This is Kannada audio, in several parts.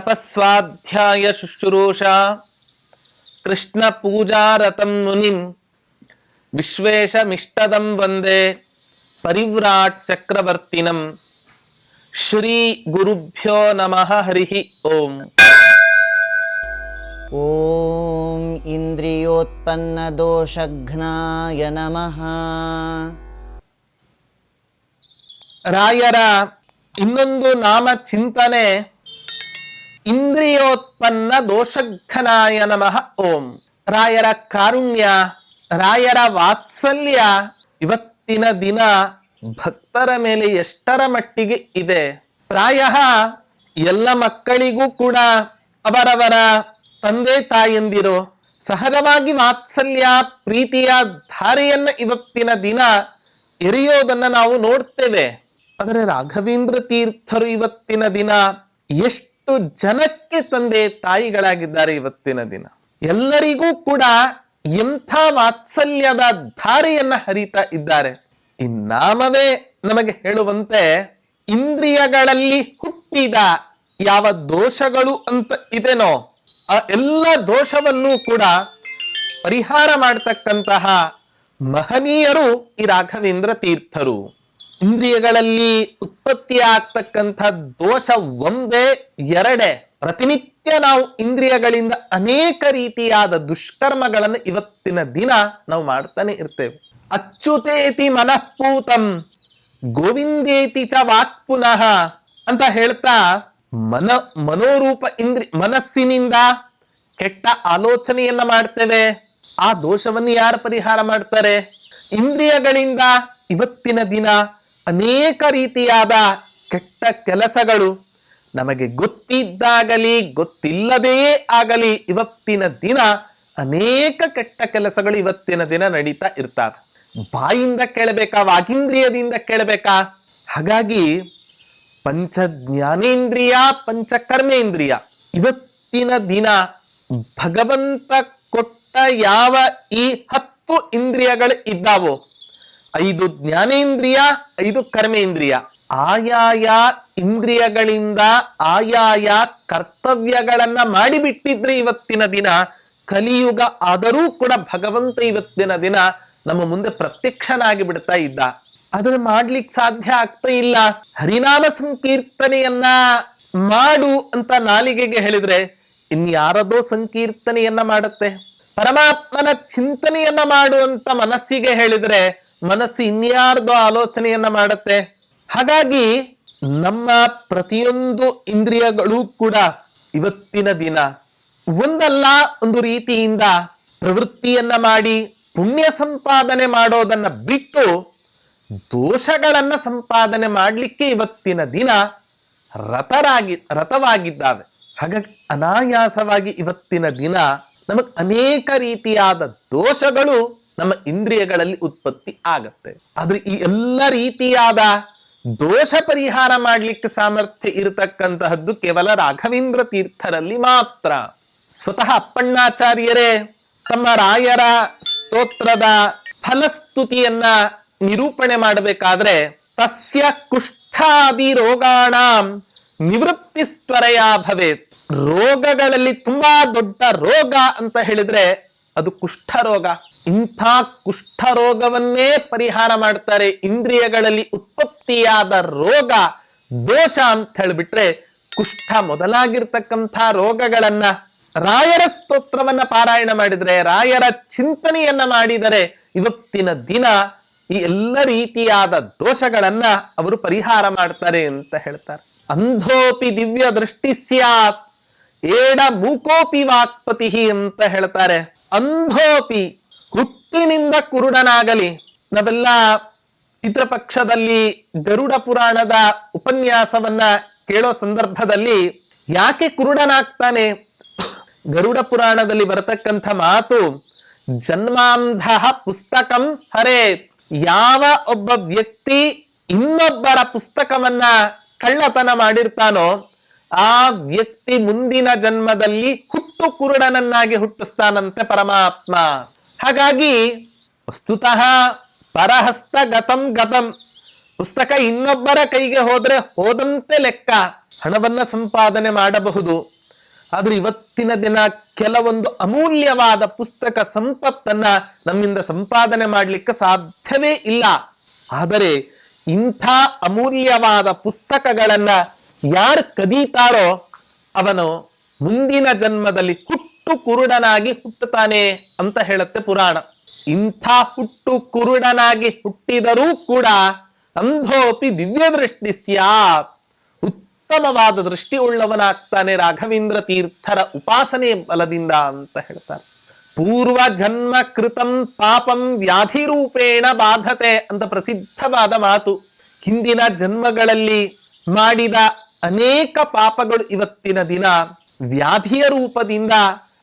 ತಪಸ್ವಾಧ್ಯಾಯ ಶುಶ್ರೂಷಾ ಕೃಷ್ಣ ಪೂಜಾರತಂ ಮುನಿಂ ವಿಶ್ವೇಶಮಿಷ್ಟದಂ ವಂದೇ ಪರಿವ್ರಾಟ್ ಚಕ್ರವರ್ತಿನಂ ಶ್ರೀ ಗುರುಭ್ಯೋ ನಮಃ ಹರಿ ಓಂ ಓಂ ಇಂದ್ರಿಯೋತ್ಪನ್ನ ದೋಷಘ್ನಾಯ ನಮಃ ರಾಯರ ಇನ್ನೊಂದು ನಾಮ ಚಿಂತನೆ ಇಂದ್ರಿಯೋತ್ಪನ್ನ ದೋಷಘನಾಯ ನಮಃ ಓಂ. ರಾಯರ ಕಾರುಣ್ಯ, ರಾಯರ ವಾತ್ಸಲ್ಯ ಇವತ್ತಿನ ದಿನ ಭಕ್ತರ ಮೇಲೆ ಎಷ್ಟರ ಮಟ್ಟಿಗೆ ಇದೆ. ಪ್ರಾಯ ಎಲ್ಲ ಮಕ್ಕಳಿಗೂ ಕೂಡ ಅವರವರ ತಂದೆ ತಾಯಂದಿರು ಸಹಜವಾಗಿ ವಾತ್ಸಲ್ಯ, ಪ್ರೀತಿಯ ಧಾರೆಯನ್ನ ಇವತ್ತಿನ ದಿನ ಎರೆಯೋದನ್ನ ನಾವು ನೋಡ್ತೇವೆ. ಆದರೆ ರಾಘವೇಂದ್ರ ತೀರ್ಥರು ಇವತ್ತಿನ ದಿನ ಎಷ್ಟು ಜನಕ್ಕೆ ತಂದೆ ತಾಯಿಗಳಾಗಿದ್ದಾರೆ ಇವತ್ತಿನ ದಿನ. ಎಲ್ಲರಿಗೂ ಕೂಡ ಎಂಥ ವಾತ್ಸಲ್ಯದ ಧಾರೆಯನ್ನ ಹರಿತಾ ಇದ್ದಾರೆ. ಈ ನಾಮವೇ ನಮಗೆ ಹೇಳುವಂತೆ ಇಂದ್ರಿಯಗಳಲ್ಲಿ ಹುಟ್ಟಿದ ಯಾವ ದೋಷಗಳು ಅಂತ ಇದೆನೋ, ಆ ಎಲ್ಲ ದೋಷವನ್ನು ಕೂಡ ಪರಿಹಾರ ಮಾಡತಕ್ಕಂತಹ ಮಹನೀಯರು ಈ ರಾಘವೇಂದ್ರ ತೀರ್ಥರು. ಇಂದ್ರಿಯಗಳಲ್ಲಿ ಉತ್ಪತ್ತಿಯಾಗ್ತಕ್ಕಂಥ ದೋಷ ಒಂದೇ, ಎರಡೇ, ಪ್ರತಿನಿತ್ಯ ನಾವು ಇಂದ್ರಿಯಗಳಿಂದ ಅನೇಕ ರೀತಿಯಾದ ದುಷ್ಕರ್ಮಗಳನ್ನು ಇವತ್ತಿನ ದಿನ ನಾವು ಮಾಡ್ತಾನೆ ಇರ್ತೇವೆ. ಅಚ್ಯುತೇತಿ ಮನಃಪೂತಂ, ಗೋವಿಂದೇತಿ ಚ ವಾಕ್ ಪುನಃ ಅಂತ ಹೇಳ್ತಾ ಮನ, ಮನೋರೂಪ ಇಂದ್ರಿ, ಮನಸ್ಸಿನಿಂದ ಕೆಟ್ಟ ಆಲೋಚನೆಯನ್ನ ಮಾಡ್ತೇವೆ. ಆ ದೋಷವನ್ನು ಯಾರು ಪರಿಹಾರ ಮಾಡ್ತಾರೆ? ಇಂದ್ರಿಯಗಳಿಂದ ಇವತ್ತಿನ ದಿನ ಅನೇಕ ರೀತಿಯಾದ ಕೆಟ್ಟ ಕೆಲಸಗಳು ನಮಗೆ ಗೊತ್ತಿದ್ದಾಗಲಿ, ಗೊತ್ತಿಲ್ಲದೇ ಆಗಲಿ ಇವತ್ತಿನ ದಿನ ಅನೇಕ ಕೆಟ್ಟ ಕೆಲಸಗಳು ಇವತ್ತಿನ ದಿನ ನಡೀತಾ ಇರ್ತಾವೆ. ಬಾಯಿಂದ ಕೇಳಬೇಕಾ, ವಾಗೀಂದ್ರಿಯದಿಂದ ಕೇಳಬೇಕಾ? ಹಾಗಾಗಿ ಪಂಚ ಜ್ಞಾನೇಂದ್ರಿಯ ಪಂಚ ಕರ್ಮೇಂದ್ರಿಯ ಇವತ್ತಿನ ದಿನ ಭಗವಂತ ಕೊಟ್ಟ ಯಾವ ಈ ಹತ್ತು ಇಂದ್ರಿಯಗಳು ಇದ್ದಾವೋ ಐದು ಜ್ಞಾನೇಂದ್ರಿಯ, ಐದು ಕರ್ಮೇಂದ್ರಿಯ. ಆಯಾಯ ಇಂದ್ರಿಯಗಳಿಂದ ಆಯಾಯ ಕರ್ತವ್ಯಗಳನ್ನ ಮಾಡಿಬಿಟ್ಟಿದ್ರೆ ಇವತ್ತಿನ ದಿನ, ಕಲಿಯುಗ ಆದರೂ ಕೂಡ ಭಗವಂತ ಇವತ್ತಿನ ದಿನ ನಮ್ಮ ಮುಂದೆ ಪ್ರತ್ಯಕ್ಷನಾಗಿ ಬಿಡ್ತಾ ಇದ್ದ. ಅದನ್ನ ಮಾಡ್ಲಿಕ್ಕೆ ಸಾಧ್ಯ ಆಗ್ತಾ ಇಲ್ಲ. ಹರಿನಾಮ ಸಂಕೀರ್ತನೆಯನ್ನ ಮಾಡು ಅಂತ ನಾಲಿಗೆಗೆ ಹೇಳಿದ್ರೆ, ಇನ್ಯಾರದೋ ಸಂಕೀರ್ತನೆಯನ್ನ ಮಾಡುತ್ತೆ? ಪರಮಾತ್ಮನ ಚಿಂತನೆಯನ್ನ ಮಾಡು ಅಂತ ಮನಸ್ಸಿಗೆ ಹೇಳಿದ್ರೆ ಮನಸ್ಸು ಇನ್ಯಾರ್ದೋ ಆಲೋಚನೆಯನ್ನ ಮಾಡುತ್ತೆ. ಹಾಗಾಗಿ ನಮ್ಮ ಪ್ರತಿಯೊಂದು ಇಂದ್ರಿಯಗಳು ಕೂಡ ಇವತ್ತಿನ ದಿನ ಒಂದಲ್ಲ ಒಂದು ರೀತಿಯಿಂದ ಪ್ರವೃತ್ತಿಯನ್ನ ಮಾಡಿ ಪುಣ್ಯ ಸಂಪಾದನೆ ಮಾಡೋದನ್ನ ಬಿಟ್ಟು ದೋಷಗಳನ್ನ ಸಂಪಾದನೆ ಮಾಡಲಿಕ್ಕೆ ಇವತ್ತಿನ ದಿನ ರಥರಾಗಿ, ರಥವಾಗಿದ್ದಾವೆ. ಹಾಗಾಗಿ ಅನಾಯಾಸವಾಗಿ ಇವತ್ತಿನ ದಿನ ನಮಗೆ ಅನೇಕ ರೀತಿಯಾದ ದೋಷಗಳು ನಮ್ಮ ಇಂದ್ರಿಯಗಳಲ್ಲಿ ಉತ್ಪತ್ತಿ ಆಗತ್ತೆ. ಆದ್ರೆ ಈ ಎಲ್ಲ ರೀತಿಯಾದ ದೋಷ ಪರಿಹಾರ ಮಾಡಲಿಕ್ಕೆ ಸಾಮರ್ಥ್ಯ ಇರತಕ್ಕಂತಹದ್ದು ಕೇವಲ ರಾಘವೇಂದ್ರ ತೀರ್ಥರಲ್ಲಿ ಮಾತ್ರ. ಸ್ವತಃ ಅಪ್ಪಣ್ಣಾಚಾರ್ಯರೇ, ತಮ್ಮ ರಾಯರ ಸ್ತೋತ್ರದ ಫಲಸ್ತುತಿಯನ್ನ ನಿರೂಪಣೆ ಮಾಡಬೇಕಾದ್ರೆ ತಸ್ಯ ಕುಷ್ಠಾದಿ ರೋಗಾಣ ನಿವೃತ್ತಿ ಸ್ವರೆಯ ಭವೇತ್. ರೋಗಗಳಲ್ಲಿ ತುಂಬಾ ದೊಡ್ಡ ರೋಗ ಅಂತ ಹೇಳಿದ್ರೆ ಅದು ಕುಷ್ಠ ರೋಗ ಇಂಥ ಕುಷ್ಠ ರೋಗವನ್ನೇ ಪರಿಹಾರ ಮಾಡ್ತಾರೆ ಇಂದ್ರಿಯಗಳಲ್ಲಿ ಉತ್ಪತ್ತಿಯಾದ ರೋಗ, ದೋಷ ಅಂತ ಹೇಳಿಬಿಟ್ರೆ ಕುಷ್ಠ ಮೊದಲಾಗಿರ್ತಕ್ಕಂಥ ರೋಗಗಳನ್ನ ರಾಯರ ಸ್ತೋತ್ರವನ್ನ ಪಾರಾಯಣ ಮಾಡಿದರೆ, ರಾಯರ ಚಿಂತನೆಯನ್ನ ಮಾಡಿದರೆ ಇವತ್ತಿನ ದಿನ ಈ ಎಲ್ಲ ರೀತಿಯಾದ ದೋಷಗಳನ್ನ ಅವರು ಪರಿಹಾರ ಮಾಡ್ತಾರೆ ಅಂತ ಹೇಳ್ತಾರೆ. ಅಂಧೋಪಿ ದಿವ್ಯ ದೃಷ್ಟಿ ಸ್ಯಾತ್, ಏಡ ಮೂಕೋಪಿ ವಾಕ್ಪತಿ ಅಂತ ಹೇಳ್ತಾರೆ. ಅಂಧೋಪಿ ಹುಟ್ಟಿನಿಂದ ಕುರುಡನಾಗಲಿ ನಾವೆಲ್ಲ ಪಿತೃಪಕ್ಷದಲ್ಲಿ ಗರುಡ ಪುರಾಣದ ಉಪನ್ಯಾಸವನ್ನ ಕೇಳೋ ಸಂದರ್ಭದಲ್ಲಿ ಯಾಕೆ ಕುರುಡನಾಗ್ತಾನೆ? ಗರುಡ ಪುರಾಣದಲ್ಲಿ ಬರತಕ್ಕಂಥ ಮಾತು, ಜನ್ಮಾಂಧ ಪುಸ್ತಕಂ ಹರೇ ಯಾವ ಒಬ್ಬ ವ್ಯಕ್ತಿ ಇನ್ನೊಬ್ಬರ ಪುಸ್ತಕವನ್ನ ಕಳ್ಳತನ ಮಾಡಿರ್ತಾನೋ, ಆ ವ್ಯಕ್ತಿ ಮುಂದಿನ ಜನ್ಮದಲ್ಲಿ ಹುಟ್ಟು ಕುರುಡನನ್ನಾಗಿ ಹುಟ್ಟಿಸ್ತಾನಂತೆ ಪರಮಾತ್ಮ. ಹಾಗಾಗಿ ವಸ್ತುತಃ ಪರಹಸ್ತ ಗತಂ ಗತಂ. ಪುಸ್ತಕ ಇನ್ನೊಬ್ಬರ ಕೈಗೆ ಹೋದರೆ ಹೋದಂತೆ ಲೆಕ್ಕ, ಹಣವನ್ನ ಸಂಪಾದನೆ ಮಾಡಬಹುದು. ಆದರೆ ಇವತ್ತಿನ ದಿನ ಕೆಲವೊಂದು ಅಮೂಲ್ಯವಾದ ಪುಸ್ತಕ ಸಂಪತ್ತನ್ನ ನಮ್ಮಿಂದ ಸಂಪಾದನೆ ಮಾಡಲಿಕ್ಕೆ ಸಾಧ್ಯವೇ ಇಲ್ಲ. ಆದರೆ ಇಂಥ ಅಮೂಲ್ಯವಾದ ಪುಸ್ತಕಗಳನ್ನ ಯಾರು ಕದೀತಾರೋ ಅವನು ಮುಂದಿನ ಜನ್ಮದಲ್ಲಿ ಹುಟ್ಟು ಕುರುಡನಾಗಿ ಹುಟ್ಟುತ್ತಾನೆ ಅಂತ ಹೇಳುತ್ತೆ ಪುರಾಣ. ಇಂಥ ಹುಟ್ಟು ಕುರುಡನಾಗಿ ಹುಟ್ಟಿದರೂ ಕೂಡ ಅಂಧೋಪಿ ದಿವ್ಯ ದೃಷ್ಟಿ ಸ್ಯಾತ್. ಉತ್ತಮವಾದ ದೃಷ್ಟಿ ಉಳ್ಳವನಾಗ್ತಾನೆ ರಾಘವೇಂದ್ರ ತೀರ್ಥರ ಉಪಾಸನೆ ಬಲದಿಂದ ಅಂತ ಹೇಳ್ತಾರೆ. ಪೂರ್ವ ಜನ್ಮ ಕೃತಂ ಪಾಪಂ ವ್ಯಾಧಿ ರೂಪೇಣ ಬಾಧತೆ ಅಂತ ಪ್ರಸಿದ್ಧವಾದ ಮಾತು. ಹಿಂದಿನ ಜನ್ಮಗಳಲ್ಲಿ ಮಾಡಿದ ಅನೇಕ ಪಾಪಗಳು ಇವತ್ತಿನ ದಿನ ವ್ಯಾಧಿಯ ರೂಪದಿಂದ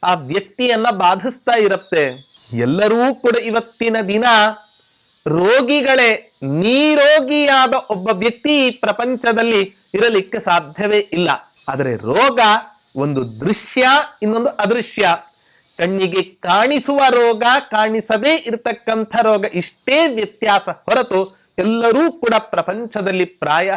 ಆ ವ್ಯಕ್ತಿಯನ್ನ ಬಾಧಿಸ್ತಾ ಇರುತ್ತೆ. ಎಲ್ಲರೂ ಕೂಡ ಇವತ್ತಿನ ದಿನ ರೋಗಿಗಳೇ, ನೀರೋಗಿಯಾದ ಒಬ್ಬ ವ್ಯಕ್ತಿ ಪ್ರಪಂಚದಲ್ಲಿ ಇರಲಿಕ್ಕೆ ಸಾಧ್ಯವೇ ಇಲ್ಲ. ಆದರೆ ರೋಗ ಒಂದು ದೃಶ್ಯ, ಇನ್ನೊಂದು ಅದೃಶ್ಯ. ಕಣ್ಣಿಗೆ ಕಾಣಿಸುವ ರೋಗ ಕಾಣಿಸದೇ ಇರತಕ್ಕಂಥ ರೋಗ ಇಷ್ಟೇ ವ್ಯತ್ಯಾಸ ಹೊರತು ಎಲ್ಲರೂ ಕೂಡ ಪ್ರಪಂಚದಲ್ಲಿ ಪ್ರಾಯ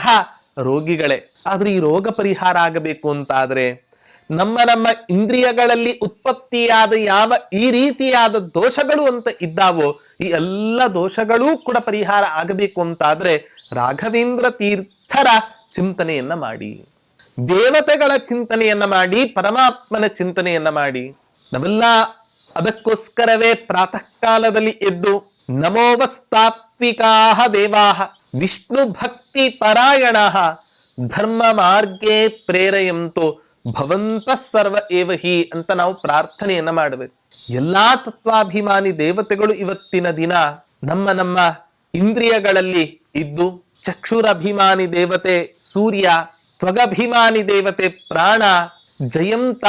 ರೋಗಿಗಳೇ. ಆದ್ರೆ ಈ ರೋಗ ಪರಿಹಾರ ಆಗಬೇಕು ಅಂತಾದ್ರೆ ನಮ್ಮ ನಮ್ಮ ಇಂದ್ರಿಯಗಳಲ್ಲಿ ಉತ್ಪತ್ತಿಯಾದ ಯಾವ ಈ ರೀತಿಯಾದ ದೋಷಗಳು ಅಂತ ಇದ್ದಾವೋ, ಈ ಎಲ್ಲ ದೋಷಗಳೂ ಕೂಡ ಪರಿಹಾರ ಆಗಬೇಕು ಅಂತಾದ್ರೆ ರಾಘವೇಂದ್ರ ತೀರ್ಥರ ಚಿಂತನೆಯನ್ನ ಮಾಡಿ, ದೇವತೆಗಳ ಚಿಂತನೆಯನ್ನ ಮಾಡಿ, ಪರಮಾತ್ಮನ ಚಿಂತನೆಯನ್ನ ಮಾಡಿ. ನಾವೆಲ್ಲ ಅದಕ್ಕೋಸ್ಕರವೇ ಪ್ರಾತಃ ಕಾಲದಲ್ಲಿ ಎದ್ದು ನಮೋವಸ್ತಾತ್ವಿಕಾಹ ದೇವಾ ವಿಷ್ಣು ಭಕ್ತಿ ಪರಾಯಣ ಧರ್ಮ ಮಾರ್ಗೇ ಪ್ರೇರೆಯಂತು ಭವಂತ ಸರ್ವ ಏವಹಿ ಅಂತ ನಾವು ಪ್ರಾರ್ಥನೆಯನ್ನ ಮಾಡಬೇಕು. ಎಲ್ಲಾ ತತ್ವಾಭಿಮಾನಿ ದೇವತೆಗಳು ಇವತ್ತಿನ ದಿನ ನಮ್ಮ ನಮ್ಮ ಇಂದ್ರಿಯಗಳಲ್ಲಿ ಇದ್ದು ಚಕ್ಷುರಭಿಮಾನಿ ದೇವತೆ ಸೂರ್ಯ, ತ್ವಗಭಿಮಾನಿ ದೇವತೆ ಪ್ರಾಣ, ಜಯಂತ,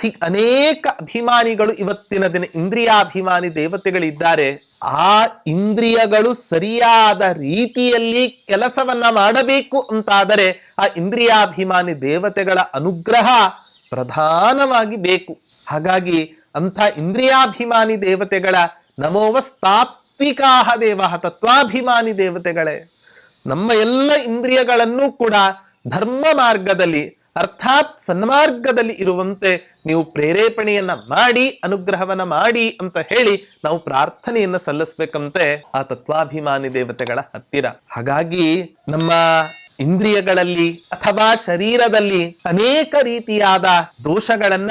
ಹೀಗೆ ಅನೇಕ ಅಭಿಮಾನಿಗಳು ಇವತ್ತಿನ ದಿನ ಇಂದ್ರಿಯಾಭಿಮಾನಿ ದೇವತೆಗಳಿದ್ದಾರೆ. ಆ ಇಂದ್ರಿಯಗಳು ಸರಿಯಾದ ರೀತಿಯಲ್ಲಿ ಕೆಲಸವನ್ನ ಮಾಡಬೇಕು ಅಂತಾದರೆ ಆ ಇಂದ್ರಿಯಾಭಿಮಾನಿ ದೇವತೆಗಳ ಅನುಗ್ರಹ ಪ್ರಧಾನವಾಗಿ ಬೇಕು. ಹಾಗಾಗಿ ಅಂಥ ಇಂದ್ರಿಯಾಭಿಮಾನಿ ದೇವತೆಗಳ ನಮೋವಸ್ತಾತ್ವಿಕಾಹ ದೇವ ತತ್ವಾಭಿಮಾನಿ ದೇವತೆಗಳೇ, ನಮ್ಮ ಎಲ್ಲ ಇಂದ್ರಿಯಗಳನ್ನು ಕೂಡ ಧರ್ಮ ಮಾರ್ಗದಲ್ಲಿ ಅರ್ಥಾತ್ ಸನ್ಮಾರ್ಗದಲ್ಲಿ ಇರುವಂತೆ ನೀವು ಪ್ರೇರೇಪಣೆಯನ್ನ ಮಾಡಿ, ಅನುಗ್ರಹವನ್ನ ಮಾಡಿ ಅಂತ ಹೇಳಿ ನಾವು ಪ್ರಾರ್ಥನೆಯನ್ನ ಸಲ್ಲಿಸ್ಬೇಕಂತೆ ಆ ತತ್ವಾಭಿಮಾನಿ ದೇವತೆಗಳ ಹತ್ತಿರ. ಹಾಗಾಗಿ ನಮ್ಮ ಇಂದ್ರಿಯಗಳಲ್ಲಿ ಅಥವಾ ಶರೀರದಲ್ಲಿ ಅನೇಕ ರೀತಿಯಾದ ದೋಷಗಳನ್ನ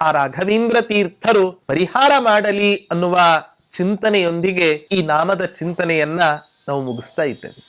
ಆ ರಾಘವೇಂದ್ರ ತೀರ್ಥರು ಪರಿಹಾರ ಮಾಡಲಿ ಅನ್ನುವ ಚಿಂತನೆಯೊಂದಿಗೆ ಈ ನಾಮದ ಚಿಂತನೆಯನ್ನ ನಾವು ಮುಗಿಸ್ತಾ ಇದ್ದೇವೆ.